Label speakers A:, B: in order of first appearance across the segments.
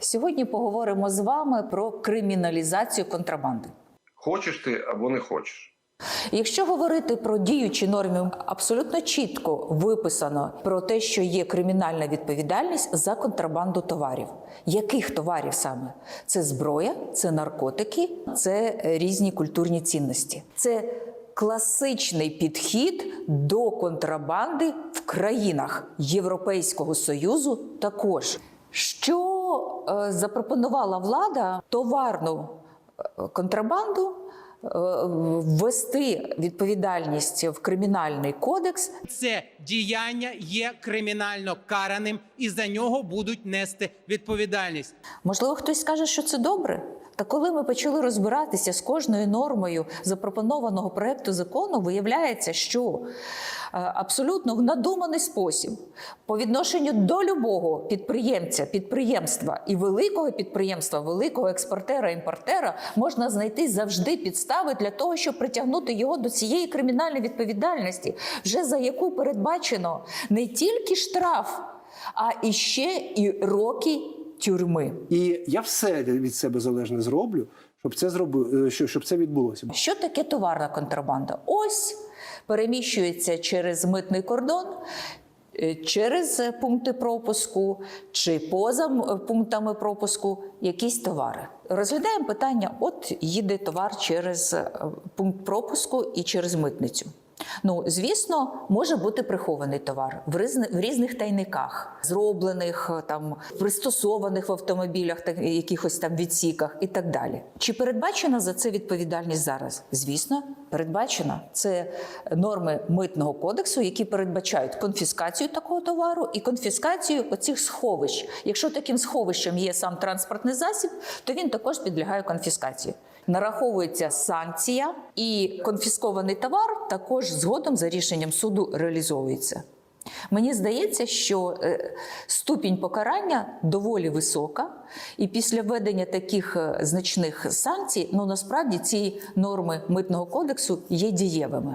A: Сьогодні поговоримо з вами про криміналізацію контрабанди.
B: Хочеш ти або не хочеш.
A: Якщо говорити про діючі норми, абсолютно чітко виписано про те, що є кримінальна відповідальність за контрабанду товарів. Яких товарів саме? Це зброя, це наркотики, це е, різні культурні цінності. Це класичний підхід до контрабанди в країнах Європейського Союзу також. Що запропонувала влада товарну е, контрабанду е, ввести відповідальність в кримінальний кодекс.
C: Це діяння є кримінально караним, і за нього будуть нести відповідальність.
A: Можливо, хтось скаже, що це добре. Та коли ми почали розбиратися з кожною нормою запропонованого проекту закону, виявляється, що е, абсолютно в надуманий спосіб по відношенню до любого підприємця, підприємства і великого підприємства, великого експортера, імпортера можна знайти завжди підстави для того, щоб притягнути його до цієї кримінальної відповідальності, вже за яку передбачено не тільки штраф, а і ще і роки тюрми.
D: І я все від себе залежне зроблю, щоб це зроби, щоб, щоб це відбулося.
A: Що таке товарна контрабанда? Ось переміщується через митний кордон. Е, Через пункти пропуску чи поза пунктами пропуску якісь товари. Розглядаємо питання: от їде товар через е, пункт пропуску і через митницю. Ну, звісно, може бути прихований товар в різних, в різних тайниках, зроблених е, там пристосованих в автомобілях, так якихось там відсіках і так далі. Чи передбачена за це відповідальність зараз? Звісно, передбачена. Це норми митного кодексу, які передбачають конфіскацію такого товару і конфіскацію оцих сховищ. Якщо таким сховищем є сам транспортний засіб, то він також підлягає конфіскації. Нараховується санкція, і конфіскований товар також згодом за рішенням суду реалізовується. Мені здається, що е, ступінь покарання доволі висока, і після введення таких е, значних санкцій, ну насправді ці норми митного кодексу є дієвими.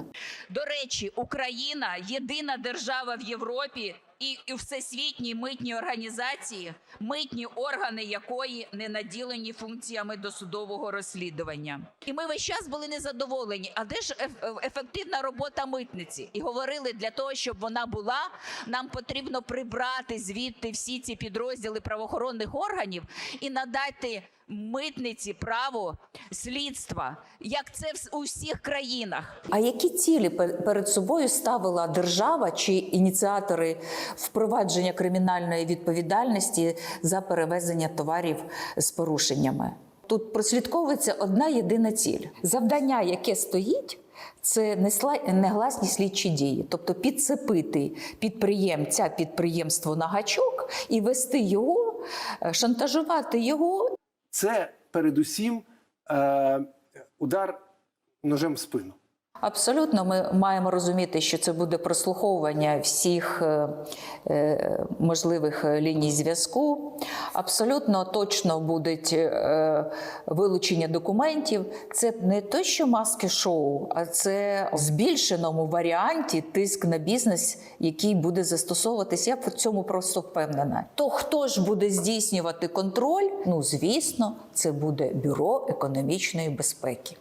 E: До речі, Україна єдина держава в Європі і всесвітній митній організації, митні органи якої не наділені функціями досудового розслідування. І ми весь час були незадоволені. А де ж ефективна робота митниці? І говорили, для того, щоб вона була, нам потрібно прибрати звідти всі ці підрозділи правоохоронних органів і надати митниці право слідства, як це в- у всіх країнах.
A: А які цілі перед собою ставила держава чи ініціатори впровадження кримінальної відповідальності за перевезення товарів з порушеннями? Тут прослідковується одна єдина ціль: завдання, яке стоїть. Це негласні слідчі дії, тобто підцепити підприємця, підприємство на гачок і вести його, е, шантажувати його
D: Це передусім е, удар ножем в спину.
A: Абсолютно, ми маємо розуміти, що це буде прослуховування всіх е, е, можливих ліній зв'язку. Абсолютно точно будуть е, вилучення документів. Це не то, що маски шоу, а це в збільшеному варіанті тиск на бізнес, який буде застосовуватись. Я в цьому просто впевнена. То хто ж буде здійснювати контроль? Ну звісно, це буде бюро економічної безпеки.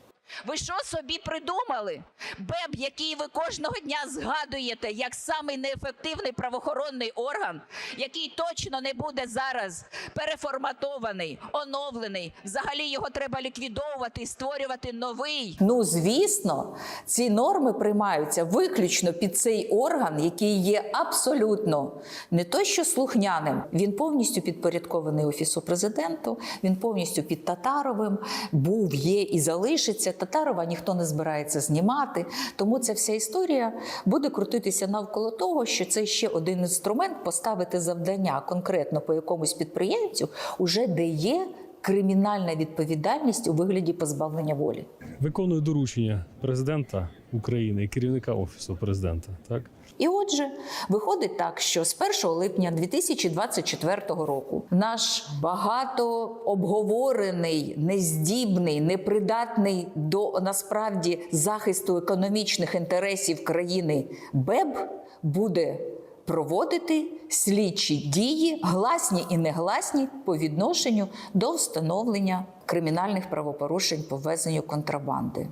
E: Ви що собі придумали? БЕБ, який ви кожного дня згадуєте як самий неефективний правоохоронний орган, який точно не буде зараз переформатований, оновлений. Взагалі його треба ліквідовувати і створювати новий.
A: Ну, звісно, ці норми приймаються виключно під цей орган, який є абсолютно не то, що слухняним, він повністю підпорядкований офісу президенту, він повністю під Татаровим був, є і залишиться. Татарова ніхто не збирається знімати. Тому ця вся історія буде крутитися навколо того, що це ще один інструмент поставити завдання конкретно по якомусь підприємцю, уже де є кримінальна відповідальність у вигляді позбавлення волі.
F: Виконую доручення президента України і керівника офісу президента. Так
A: І отже, виходить так, що з 1 липня 2024 року наш багато обговорений, нездібний, непридатний до насправді захисту економічних інтересів країни БЕБ буде проводити слідчі дії, гласні і негласні по відношенню до встановлення кримінальних правопорушень по ввезенню контрабанди.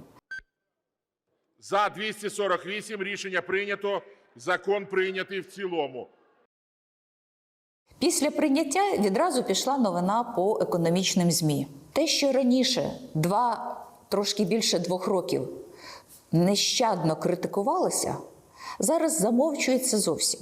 G: За 248 рішення прийнято. Закон прийнятий в цілому.
A: Після прийняття відразу пішла новина по економічним змі. Те, що раніше, два трошки більше двох років, нещадно критикувалося, зараз замовчується зовсім.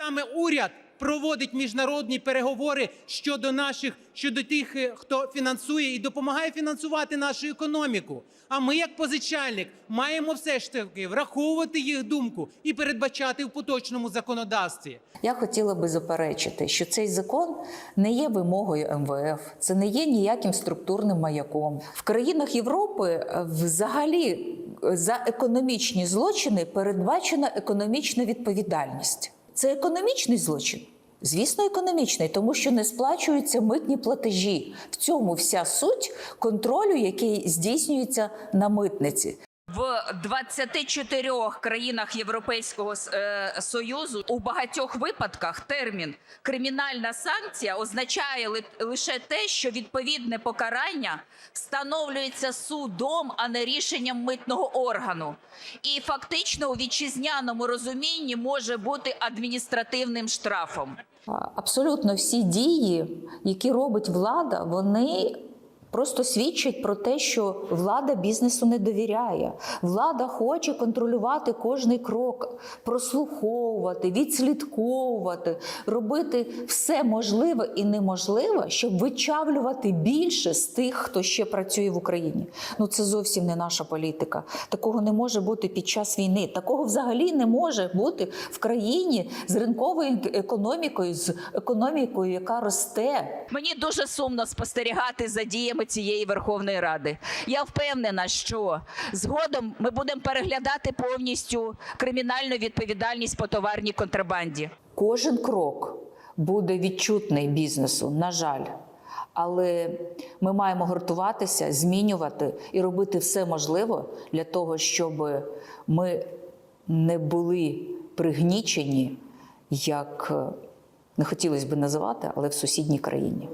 C: Саме уряд проводить міжнародні переговори щодо наших, щодо тих, е, хто фінансує і допомагає фінансувати нашу економіку. А ми, як позичальник, маємо все ж таки враховувати їх думку і передбачати в поточному законодавстві.
A: Я хотіла би заперечити, що цей закон не є вимогою МВФ, це не є ніяким структурним маяком. В країнах Європи е, взагалі е, за економічні злочини передбачена економічна відповідальність. Це економічний злочин. Звісно, економічний, тому що не сплачуються митні платежі. В цьому вся суть контролю, який здійснюється на митниці.
E: В 24 країнах Європейського е, Союзу у багатьох випадках термін кримінальна санкція означає ли- лише те, що відповідне покарання встановлюється судом, а не рішенням митного органу. І фактично у вітчизняному розумінні може бути адміністративним штрафом.
A: Абсолютно всі дії, які робить влада, вони просто свідчать про те, що влада бізнесу не довіряє. Влада хоче контролювати кожний крок, прослуховувати, відслідковувати, робити все можливе і неможливе, щоб вичавлювати більше з тих, хто ще працює в Україні. Ну це зовсім не наша політика. Такого не може бути під час війни. Такого взагалі не може бути в країні з ринковою економікою, з економікою, яка росте.
E: Мені дуже сумно спостерігати за діями цієї Верховної Ради. Я впевнена, що згодом ми будемо переглядати повністю кримінальну відповідальність по товарній контрабанді.
A: Кожен крок буде відчутний бізнесу, на жаль. Але ми маємо гуртуватися, змінювати і робити все можливе для того, щоб ми не були пригнічені, як не хотілося б називати, але в сусідній країні.